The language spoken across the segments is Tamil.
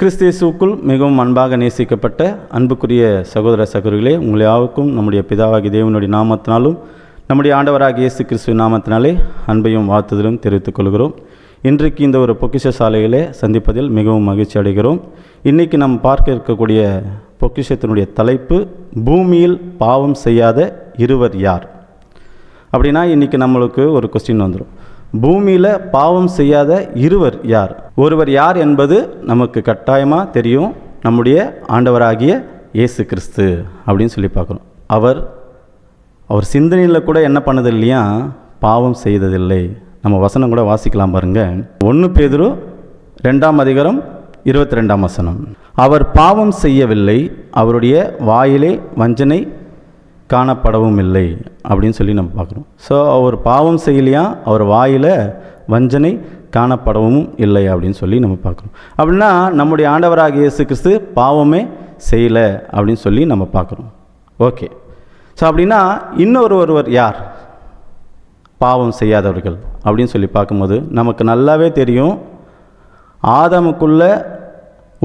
கிறிஸ்தேசுக்குள் மிகவும் அன்பாக நேசிக்கப்பட்ட அன்புக்குரிய சகோதர சகோதரிகளே உங்கள் யாவுக்கும் நம்முடைய பிதாவாகி தேவனுடைய நாமத்தினாலும் நம்முடைய ஆண்டவராக இயேசு கிறிஸ்துவ நாமத்தினாலே அன்பையும் வாழ்த்துதலும் தெரிவித்துக் கொள்கிறோம். இன்றைக்கு இந்த ஒரு பொக்கிஷ சாலையிலே சந்திப்பதில் மிகவும் மகிழ்ச்சி அடைகிறோம். இன்றைக்கி நாம் பார்க்க இருக்கக்கூடிய பொக்கிஷத்தினுடைய தலைப்பு பூமியில் பாவம் செய்யாத இருவர் யார்? அப்படின்னா இன்றைக்கி நம்மளுக்கு ஒரு கொஸ்டின் வந்துடும் பூமியில் பாவம் செய்யாத இருவர் யார்? ஒருவர் யார் என்பது நமக்கு கட்டாயமாக தெரியும். நம்முடைய ஆண்டவராகிய இயேசு கிறிஸ்து அப்படின்னு சொல்லி பார்க்குறோம். அவர் அவர் சிந்தனையில் கூட என்ன பண்ணது இல்லையா பாவம் செய்ததில்லை. நம்ம வசனம் கூட வாசிக்கலாம் பாருங்க. ஒன்று பேதுரு ரெண்டாம் அதிகாரம் இருபத்தி ரெண்டாம் வசனம். அவர் பாவம் செய்யவில்லை. அவருடைய வாயிலே வஞ்சனை காணப்படவும் இல்லை அப்படின்னு சொல்லி நம்ம பார்க்குறோம். ஸோ அவர் பாவம் செய்யலையா? அவர் வாயில் வஞ்சனை காணப்படவும் இல்லை அப்படின்னு சொல்லி நம்ம பார்க்குறோம். அப்படின்னா நம்முடைய ஆண்டவராக இயேசு கிறிஸ்து பாவமே செய்யலை அப்படின்னு சொல்லி நம்ம பார்க்குறோம். ஓகே ஸோ அப்படின்னா இன்னொரு ஒருவர் யார்? பாவம் செய்யாதவர்கள் அப்படின்னு சொல்லி பார்க்கும்போது நமக்கு நல்லாவே தெரியும் ஆதாமுக்குள்ள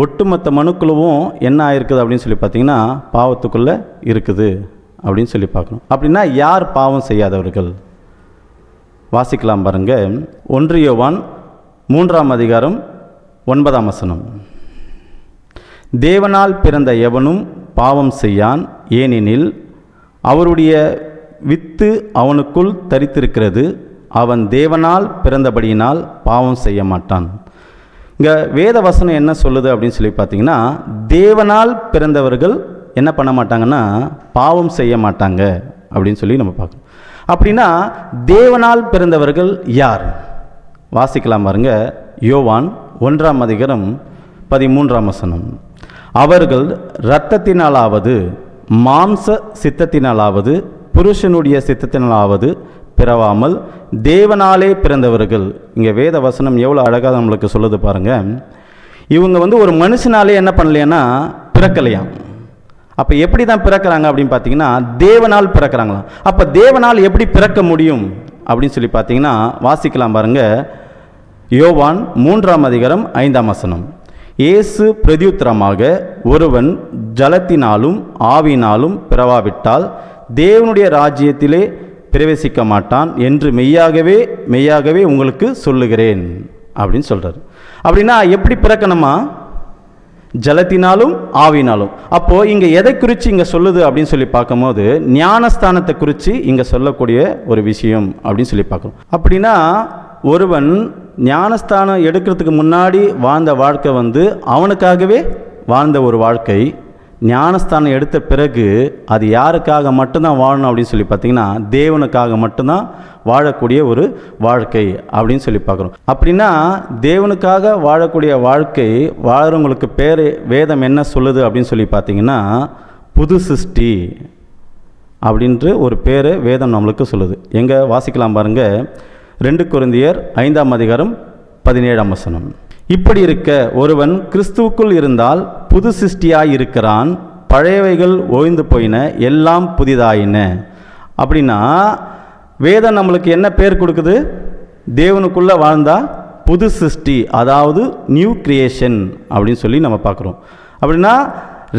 ஒட்டுமொத்த மனுக்குழுவும் என்ன ஆயிருக்குது அப்படின்னு சொல்லி பார்த்தீங்கன்னா பாவத்துக்குள்ளே இருக்குது. அப்படின்னு சொல்லி பார்க்கணும். அப்படின்னா யார் பாவம் செய்யாதவர்கள்? வாசிக்கலாம் பாருங்க. ஒன்றியவான் மூன்றாம் அதிகாரம் ஒன்பதாம் வசனம். தேவனால் பிறந்த எவனும் பாவம் செய்யான் ஏனெனில் அவருடைய வித்து அவனுக்குள் தரித்திருக்கிறது. அவன் தேவனால் பிறந்தபடியினால் பாவம் செய்ய மாட்டான். இங்கே வேத வசனம் என்ன சொல்லுது அப்படின்னு சொல்லி பார்த்தீங்கன்னா தேவனால் பிறந்தவர்கள் என்ன பண்ண மாட்டாங்கன்னா பாவம் செய்ய மாட்டாங்க அப்படின்னு சொல்லி நம்ம பார்க்கணும். அப்படின்னா தேவனால் பிறந்தவர்கள் யார்? வாசிக்கலாம் பாருங்க. யோவான் ஒன்றாம் அதிகாரம் பதிமூன்றாம் வசனம். அவர்கள் இரத்தத்தினாலாவது மாம்ச சித்தத்தினாலாவது புருஷனுடைய சித்தத்தினாலாவது பிறவாமல் தேவனாலே பிறந்தவர்கள். இங்கே வேத வசனம் எவ்வளோ அழகாக நம்மளுக்கு சொல்லுது பாருங்கள் இவங்க வந்து ஒரு மனுஷனாலே என்ன பண்ணலையான்னா பிறக்கலையாம். அப்போ எப்படி தான் பிறக்கிறாங்க அப்படின்னு பார்த்தீங்கன்னா தேவனால் பிறக்கிறாங்களாம். அப்போ தேவனால் எப்படி பிறக்க முடியும் அப்படின்னு சொல்லி பார்த்தீங்கன்னா வாசிக்கலாம் பாருங்க. யோவான் மூன்றாம் அதிகாரம் ஐந்தாம் வசனம். இயேசு பிரதியுத்தரமாக ஒருவன் ஜலத்தினாலும் ஆவினாலும் பிறவாவிட்டால் தேவனுடைய ராஜ்யத்திலே பிரவேசிக்க மாட்டான் என்று மெய்யாகவே மெய்யாகவே உங்களுக்கு சொல்லுகிறேன் அப்படின்னு சொல்கிறார் அப்படின்னா எப்படி பிறக்கணுமா? ஜலத்தினாலும் ஆவினாலும். அப்போது இங்கே எதை குறித்து இங்கே சொல்லுது அப்படின்னு சொல்லி பார்க்கும்போது ஞானஸ்தானத்தை குறித்து இங்கே சொல்லக்கூடிய ஒரு விஷயம் அப்படின்னு சொல்லி பார்க்குறோம். அப்படின்னா ஒருவன் ஞானஸ்தானம் எடுக்கிறதுக்கு முன்னாடி வாழ்ந்த வாழ்க்கை வந்து அவனுக்காகவே வாழ்ந்த ஒரு வாழ்க்கை ஞானஸ்தானம் எடுத்த பிறகு அது யாருக்காக மட்டும்தான் வாழணும் அப்படின்னு சொல்லி பார்த்தீங்கன்னா தேவனுக்காக மட்டும்தான் வாழக்கூடிய ஒரு வாழ்க்கை அப்படின்னு சொல்லி பார்க்குறோம். அப்படின்னா தேவனுக்காக வாழக்கூடிய வாழ்க்கை வாழறவங்களுக்கு பேர் வேதம் என்ன சொல்லுது அப்படின்னு சொல்லி பார்த்தீங்கன்னா புது சிருஷ்டி அப்படின்ற ஒரு பேர் வேதம் நம்மளுக்கு சொல்லுது. எங்கே வாசிக்கலாம் பாருங்கள் ரெண்டு குருந்தியர் ஐந்தாம் அதிகாரம் பதினேழாம் வசனம். இப்படி இருக்க ஒருவன் கிறிஸ்துவுக்குள் இருந்தால் புது சிருஷ்டியாய் இருக்கிறான் பழையவைகள் ஓய்ந்து போயின எல்லாம் புதிதாயின. அப்படின்னா வேதம் நம்மளுக்கு என்ன பேர் கொடுக்குது? தேவனுக்குள்ளே வாழ்ந்தா புது சிருஷ்டி அதாவது நியூ கிரியேஷன் அப்படின்னு சொல்லி நம்ம பார்க்குறோம். அப்படின்னா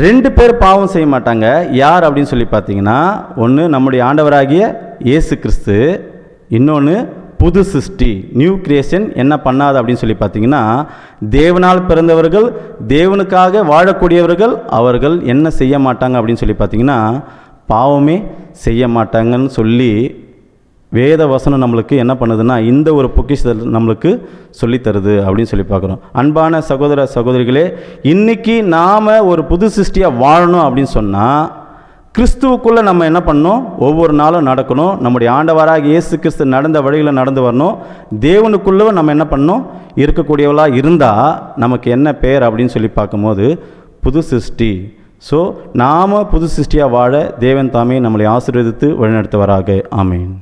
ரெண்டு பேர் பாவம் செய்ய மாட்டாங்க. யார் அப்படின்னு சொல்லி பார்த்தீங்கன்னா ஒன்று நம்முடைய ஆண்டவராகிய இயேசு கிறிஸ்து இன்னொன்று புது சிருஷ்டி நியூ கிரியேஷன் என்ன பண்ணாது அப்படின்னு சொல்லி பார்த்தீங்கன்னா தேவனால் பிறந்தவர்கள் தேவனுக்காக வாழக்கூடியவர்கள் அவர்கள் என்ன செய்ய மாட்டாங்க அப்படின்னு சொல்லி பார்த்தீங்கன்னா பாவமே செய்ய மாட்டாங்கன்னு சொல்லி வேத வசனம் நம்மளுக்கு என்ன பண்ணுதுன்னா இந்த ஒரு பொக்கிஷத்தை நம்மளுக்கு சொல்லித்தருது அப்படின்னு சொல்லி பார்க்குறோம். அன்பான சகோதர சகோதரிகளே இன்றைக்கி நாம் ஒரு புது சிருஷ்டியாக வாழணும் அப்படின்னு சொன்னால் கிறிஸ்துவுக்குள்ளே நம்ம என்ன பண்ணணும்? ஒவ்வொரு நாளும் நடக்கணும். நம்முடைய ஆண்டவராக இயேசு கிறிஸ்து நடந்த வழியில் நடந்து வரணும். தேவனுக்குள்ளே நம்ம என்ன பண்ணணும்? இருக்கக்கூடியவளாக இருந்தால் நமக்கு என்ன பேர் அப்படின்னு சொல்லி பார்க்கும்போது புது சிருஷ்டி. ஸோ நாம் புது சிருஷ்டியாக வாழ தேவன் தாமே நம்மளை ஆசீர்வதித்து வழிநடத்துவராக. ஆமேன்.